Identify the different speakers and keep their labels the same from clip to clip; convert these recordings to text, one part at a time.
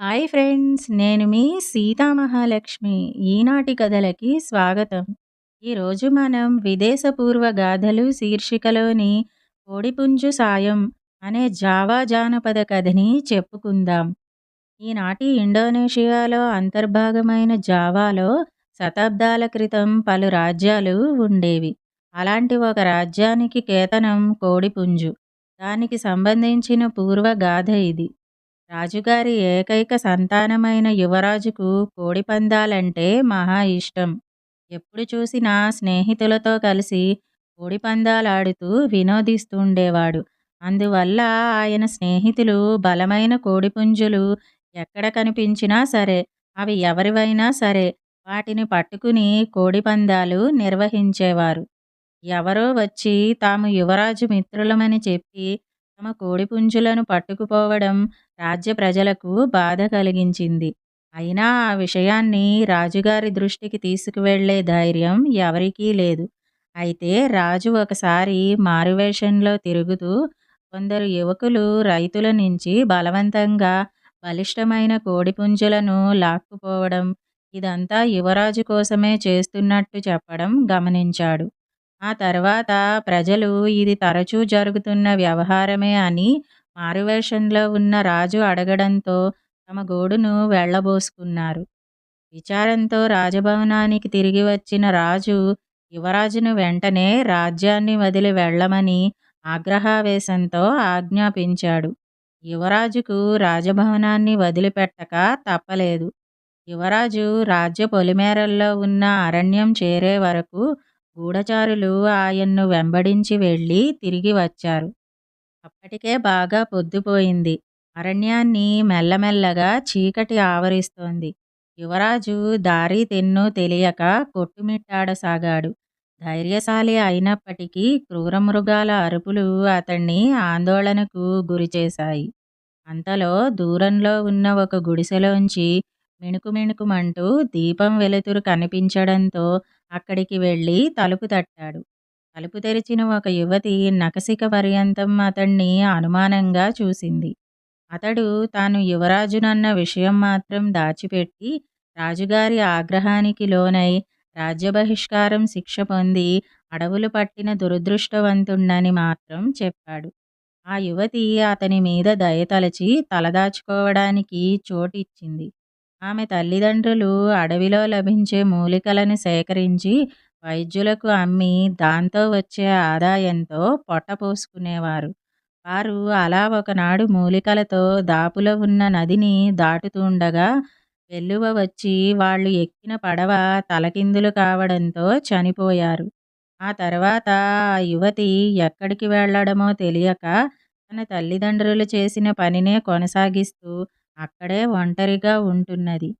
Speaker 1: Hi friends నేను మీ సీతామహాలక్ష్మి ఈనాటి కథలకి స్వాగతం. ఈరోజు మనం విదేశపూర్వ గాథలు శీర్షికలోని కోడిపుంజు సాయం అనే జావా జానపద కథని చెప్పుకుందాం. ఈనాటి ఇండోనేషియాలో అంతర్భాగమైన జావాలో శతాబ్దాల క్రితం పలు రాజ్యాలు ఉండేవి. అలాంటి ఒక రాజ్యానికి కేతనం కోడిపుంజు. దానికి సంబంధించిన పూర్వ గాథ ఇది. రాజుగారి ఏకైక సంతానమైన యువరాజుకు కోడిపందాలంటే మహా ఇష్టం. ఎప్పుడు చూసినా స్నేహితులతో కలిసి కోడిపందాలాడుతూ వినోదిస్తుండేవాడు. అందువల్ల ఆయన స్నేహితులు బలమైన కోడిపుంజులు ఎక్కడ కనిపించినా సరే అవి ఎవరివైనా సరే వాటిని పట్టుకుని కోడిపందాలు నిర్వహించేవారు. ఎవరో వచ్చి తాము యువరాజు మిత్రులమని చెప్పి తమ కోడిపుంజులను పట్టుకుపోవడం రాజ్య ప్రజలకు బాధ కలిగించింది. అయినా ఆ విషయాన్ని రాజుగారి దృష్టికి తీసుకువెళ్ళే ధైర్యం ఎవరికీ లేదు. అయితే రాజు ఒకసారి మారువేషంలో తిరుగుతూ కొందరు యువకులు రైతుల నుంచి బలవంతంగా బలిష్టమైన కోడిపుంజులను లాక్కుపోవడం ఇదంతా యువరాజు కోసమే చేస్తున్నట్టు చెప్పడం గమనించాడు. ఆ తర్వాత ప్రజలు ఇది తరచూ జరుగుతున్న వ్యవహారమే అని మారువేషంలో ఉన్న రాజు అడగడంతో తమ గోడును వెళ్ళబోసుకున్నారు విచారంతో రాజభవనానికి తిరిగి వచ్చిన రాజు యువరాజును వెంటనే రాజ్యాన్ని వదిలి వెళ్ళమని ఆగ్రహావేశంతో ఆజ్ఞాపించాడు. యువరాజుకు రాజభవనాన్ని వదిలిపెట్టక తప్పలేదు. యువరాజు రాజ్య పొలిమేరల్లో ఉన్న అరణ్యం చేరే వరకు గూఢచారులు ఆయన్ను వెంబడించి వెళ్ళి తిరిగి వచ్చారు. అప్పటికే బాగా పొద్దుపోయింది. అరణ్యాన్ని మెల్లమెల్లగా చీకటి ఆవరిస్తోంది. యువరాజు దారి తెన్ను తెలియక కొట్టుమిట్టాడసాగాడు. ధైర్యశాలి అయినప్పటికీ క్రూరమృగాల అరుపులు అతన్ని ఆందోళనకు గురిచేశాయి. అంతలో దూరంలో ఉన్న ఒక గుడిసెలోంచి మిణుకుమిణుకుమంటూ దీపం వెలుతురు కనిపించడంతో అక్కడికి వెళ్ళి తలుపు తట్టాడు. తలుపు తెరిచిన ఒక యువతి నకసిక పర్యంతం అతన్ని అనుమానంగా చూసింది. అతడు తాను యువరాజునన్న విషయం మాత్రం దాచిపెట్టి రాజుగారి ఆగ్రహానికి లోనై రాజ్యబహిష్కారం శిక్ష పొంది అడవులు పట్టిన దురదృష్టవంతుండని మాత్రం చెప్పాడు. ఆ యువతి అతని మీద దయతలచి తలదాచుకోవడానికి చోటిచ్చింది. ఆమె తల్లిదండ్రులు అడవిలో లభించే మూలికలను సేకరించి వైద్యులకు అమ్మి దాంతో వచ్చే ఆదాయంతో పొట్టపోసుకునేవారు వారు అలా ఒకనాడు మూలికలతో దాపులో ఉన్న నదిని దాటుతుండగా వెల్లువ వచ్చి వాళ్ళు ఎక్కిన పడవ తలకిందులు కావడంతో చనిపోయారు. ఆ తర్వాత ఆ యువతి ఎక్కడికి వెళ్ళడమో తెలియక తన తల్లిదండ్రులు చేసిన పనినే కొనసాగిస్తూ అక్కడే ఒంటరిగా ఉంటున్నది.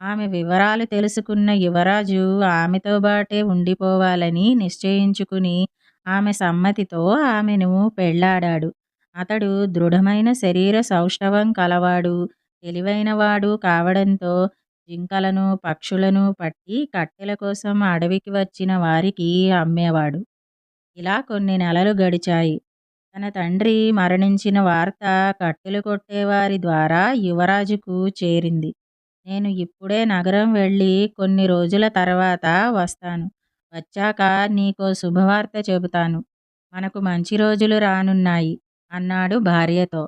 Speaker 1: ఆమె వివరాలు తెలుసుకున్న యువరాజు ఆమెతో బాటే ఉండిపోవాలని నిశ్చయించుకుని ఆమె సమ్మతితో ఆమెను పెళ్ళాడాడు. అతడు దృఢమైన శరీర సౌష్ఠవం కలవాడు. తెలివైనవాడు కావడంతో జింకలను పక్షులను పట్టి కట్టెల కోసం అడవికి వచ్చిన వారికి అమ్మేవాడు. ఇలా కొన్ని నెలలు గడిచాయి. తన తండ్రి మరణించిన వార్త కట్టెలు కొట్టేవారి ద్వారా యువరాజుకు చేరింది. నేను ఇప్పుడే నగరం వెళ్ళి కొన్ని రోజుల తర్వాత వస్తాను. వచ్చాక నీకో శుభవార్త చెబుతాను. మనకు మంచి రోజులు రానున్నాయి అన్నాడు భార్యతో.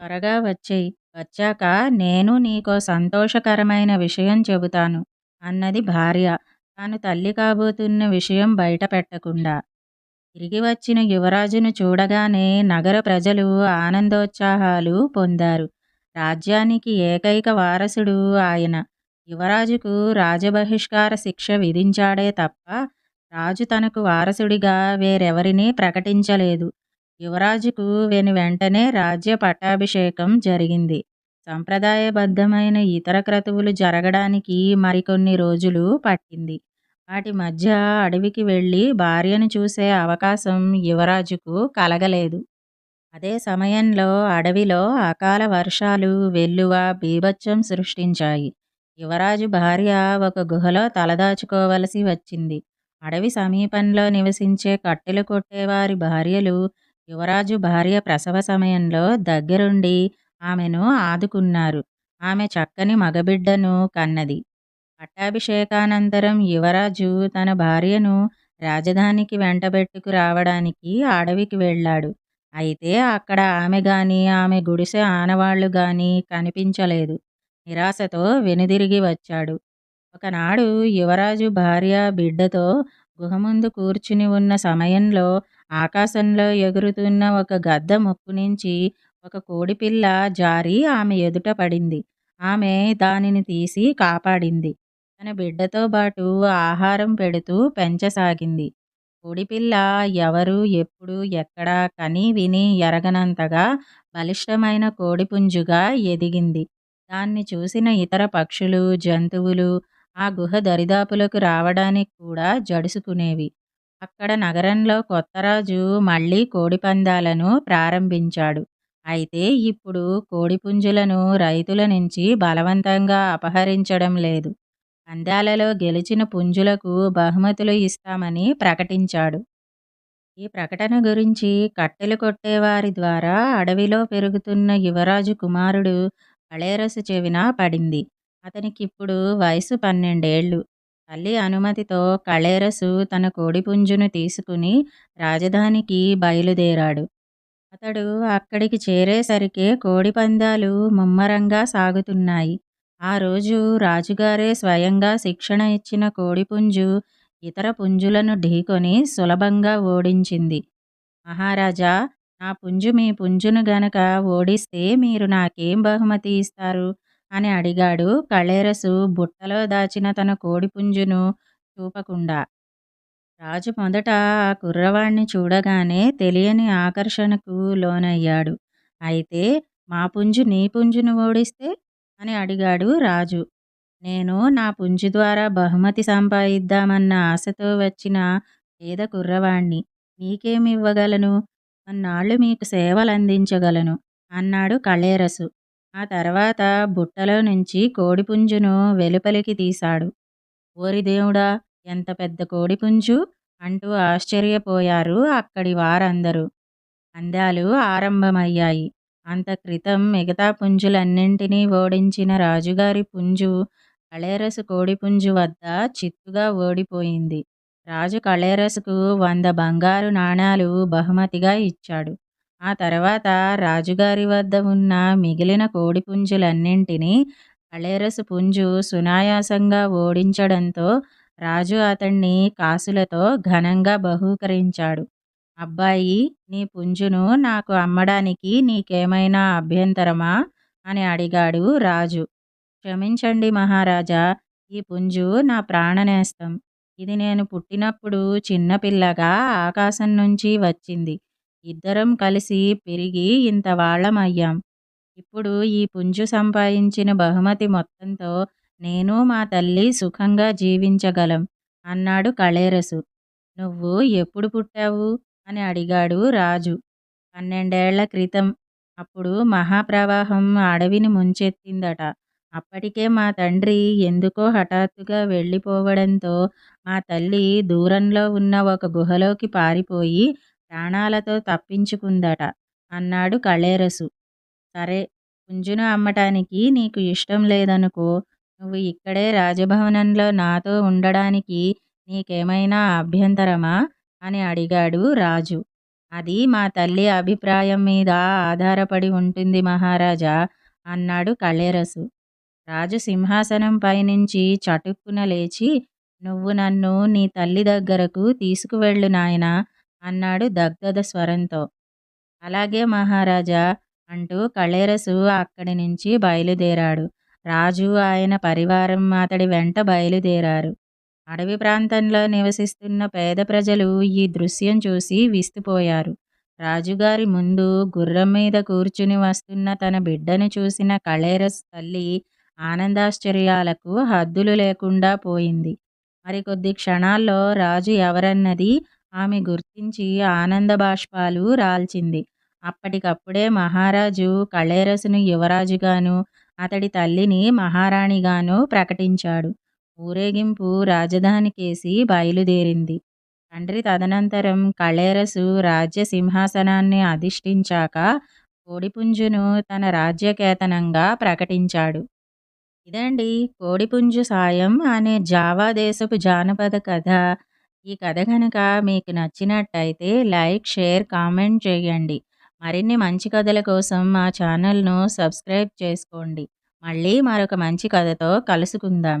Speaker 1: త్వరగా వచ్చేయి. వచ్చాక నేను నీకో సంతోషకరమైన విషయం చెబుతాను అన్నది భార్య. తాను తల్లి కాబోతున్న విషయం బయట పెట్టకుండా. తిరిగి వచ్చిన యువరాజును చూడగానే నగర ప్రజలు ఆనందోత్సాహాలు పొందారు. రాజ్యానికి ఏకైక వారసుడు ఆయన. యువరాజుకు రాజబహిష్కార శిక్ష విధించాడే తప్ప రాజు తనకు వారసుడిగా వేరెవరినీ ప్రకటించలేదు. యువరాజుకు వెను వెంటనే రాజ్య పట్టాభిషేకం జరిగింది. సంప్రదాయబద్ధమైన ఇతర క్రతువులు జరగడానికి మరికొన్ని రోజులు పట్టింది. వాటి మధ్య అడవికి వెళ్ళి భార్యను చూసే అవకాశం యువరాజుకు కలగలేదు. అదే సమయంలో అడవిలో అకాల వర్షాలు వెల్లువ బీభత్సం సృష్టించాయి. యువరాజు భార్య ఒక గుహలో తలదాచుకోవలసి వచ్చింది. అడవి సమీపంలో నివసించే కట్టెలు కొట్టేవారి భార్యలు యువరాజు భార్య ప్రసవ సమయంలో దగ్గరుండి ఆమెను ఆదుకున్నారు. ఆమె చక్కని మగబిడ్డను కన్నది. పట్టాభిషేకానంతరం యువరాజు తన భార్యను రాజధానికి వెంటబెట్టుకు రావడానికి అడవికి వెళ్ళాడు. అయితే అక్కడ ఆమె గాని, ఆమె గుడిసె ఆనవాళ్ళు గాని కనిపించలేదు. నిరాశతో వెనుదిరిగి వచ్చాడు. ఒకనాడు యువరాజు భార్య, బిడ్డతో గుహముందు కూర్చుని ఉన్న సమయంలో ఆకాశంలో ఎగురుతున్న ఒక గద్ద ముక్కు నుంచి ఒక కోడిపిల్ల జారి ఆమె ఎదుట పడింది. ఆమె దానిని తీసి కాపాడింది. తన బిడ్డతో పాటు ఆహారం పెడుతూ పెంచసాగింది. కోడిపిల్ల ఎవరు, ఎప్పుడు, ఎక్కడ కని విని ఎరగనంతగా బలిష్టమైన కోడిపుంజుగా ఎదిగింది. దాన్ని చూసిన ఇతర పక్షులు, జంతువులు ఆ గుహ దరిదాపులకు రావడానికి కూడా జడుసుకునేవి. అక్కడ నగరంలో కొత్తరాజు మళ్ళీ కోడిపందాలను ప్రారంభించాడు. అయితే ఇప్పుడు కోడిపుంజులను రైతుల నుంచి బలవంతంగా అపహరించడం లేదు. పందాలలో గెలిచిన పుంజులకు బహుమతులు ఇస్తామని ప్రకటించాడు. ఈ ప్రకటన గురించి కట్టెలు కొట్టేవారి ద్వారా అడవిలో పెరుగుతున్న యువరాజు కుమారుడు కళేరసు చెవిన పడింది. అతనికిప్పుడు వయసు పన్నెండేళ్ళు. తల్లి అనుమతితో కళేరసు తన కోడిపుంజును తీసుకుని రాజధానికి బయలుదేరాడు. అతడు అక్కడికి చేరేసరికే కోడిపందాలు ముమ్మరంగా సాగుతున్నాయి. ఆ రోజు రాజుగారే స్వయంగా శిక్షణ ఇచ్చిన కోడిపుంజు ఇతర పుంజులను ఢీకొని సులభంగా ఓడించింది. మహారాజా! నా పుంజు మీ పుంజును గనక ఓడిస్తే మీరు నాకేం బహుమతి ఇస్తారు? అని అడిగాడు కళేరసు బుట్టలో దాచిన తన కోడిపుంజును చూపకుండా. రాజు మొదట ఆ కుర్రవాణ్ణి చూడగానే తెలియని ఆకర్షణకు లోనయ్యాడు. అయితే మా పుంజు నీ పుంజును ఓడిస్తే? అని అడిగాడు రాజు. నేను నా పుంజు ద్వారా బహుమతి సంపాదిద్దామన్న ఆశతో వచ్చిన పేద కుర్రవాణ్ణి. నీకేమివ్వగలను? అన్నాళ్ళు మీకు సేవలందించగలను అన్నాడు కళేరసు. ఆ తర్వాత బుట్టలో నుంచి కోడిపుంజును వెలుపలికి తీశాడు. ఓరి దేవుడా! ఎంత పెద్ద కోడిపుంజు! అంటూ ఆశ్చర్యపోయారు అక్కడి వారందరూ. అందాలు ఆరంభమయ్యాయి. అంతక్రితం మిగతా పుంజులన్నింటినీ ఓడించిన రాజుగారి పుంజు కళేరసు కోడిపుంజు వద్ద చిత్తుగా ఓడిపోయింది. రాజు కళేరసుకు వంద బంగారు నాణేలు బహుమతిగా ఇచ్చాడు. ఆ తర్వాత రాజుగారి వద్ద ఉన్న మిగిలిన కోడిపుంజులన్నింటినీ కళేరసు పుంజు సునాయాసంగా ఓడించడంతో రాజు అతణ్ణి కాసులతో ఘనంగా బహూకరించాడు. అబ్బాయి నీ పుంజును నాకు అమ్మడానికి నీకేమైనా అభ్యంతరమా? అని అడిగాడు రాజు. క్షమించండి మహారాజా! ఈ పుంజు నా ప్రాణనేస్తం. ఇది నేను పుట్టినప్పుడు చిన్నపిల్లగా ఆకాశం నుంచి వచ్చింది. ఇద్దరం కలిసి పెరిగి ఇంతవాళ్ళమయ్యాం. ఇప్పుడు ఈ పుంజు సంపాదించిన బహుమతి మొత్తంతో నేను మా తల్లి సుఖంగా జీవించగలం అన్నాడు కళేరసు. నువ్వు ఎప్పుడు పుట్టావు? అని అడిగాడు రాజు. పన్నెండేళ్ళ క్రితం. అప్పుడు మహాప్రవాహం అడవిని ముంచెత్తిందట. అప్పటికే మా తండ్రి ఎందుకో హఠాత్తుగా వెళ్ళిపోవడంతో మా తల్లి దూరంలో ఉన్న ఒక గుహలోకి పారిపోయి ప్రాణాలతో తప్పించుకుందట అన్నాడు కళేరసు. సరే కుంజును అమ్మటానికి నీకు ఇష్టం లేదనుకో. నువ్వు ఇక్కడే రాజభవనంలో నాతో ఉండడానికి నీకేమైనా అభ్యంతరమా? అని అడిగాడు రాజు. అది మా తల్లి అభిప్రాయం మీద ఆధారపడి ఉంటుంది మహారాజా! అన్నాడు కళేరసు. రాజు సింహాసనం పైనుంచి చటుక్కున లేచి నువ్వు నన్ను నీ తల్లి దగ్గరకు తీసుకువెళ్ళు నాయనా! అన్నాడు దగ్ధద స్వరంతో. అలాగే మహారాజా! అంటూ కళేరసు అక్కడి నుంచి బయలుదేరాడు. రాజు ఆయన పరివారం అతడి వెంట బయలుదేరారు. అడవి ప్రాంతంలో నివసిస్తున్న పేద ప్రజలు ఈ దృశ్యం చూసి విస్తుపోయారు. రాజుగారి ముందు గుర్రం మీద కూర్చుని వస్తున్న తన బిడ్డను చూసిన కళేరసు తల్లి ఆనందాశ్చర్యాలకు హద్దులు లేకుండా పోయింది. మరికొద్ది క్షణాల్లో రాజు ఎవరన్నది ఆమె గుర్తించి ఆనంద బాష్పాలు రాల్చింది. అప్పటికప్పుడే మహారాజు కళేరసును యువరాజుగాను, అతడి తల్లిని మహారాణిగాను ప్రకటించాడు. ఊరేగింపు రాజధానికేసి బయలుదేరింది. తండ్రి తదనంతరం కళేరసు రాజ్య సింహాసనాన్ని అధిష్ఠించాక కోడిపుంజును తన రాజ్యకేతనంగా ప్రకటించాడు. ఇదండి కోడిపుంజు సాయం అనే జావా దేశపు జానపద కథ. ఈ కథ కనుక మీకు నచ్చినట్టయితే లైక్ షేర్ కామెంట్ చేయండి. మరిన్ని మంచి కథల కోసం మా ఛానల్ను సబ్స్క్రైబ్ చేసుకోండి. మళ్ళీ మరొక మంచి కథతో కలుసుకుందాం.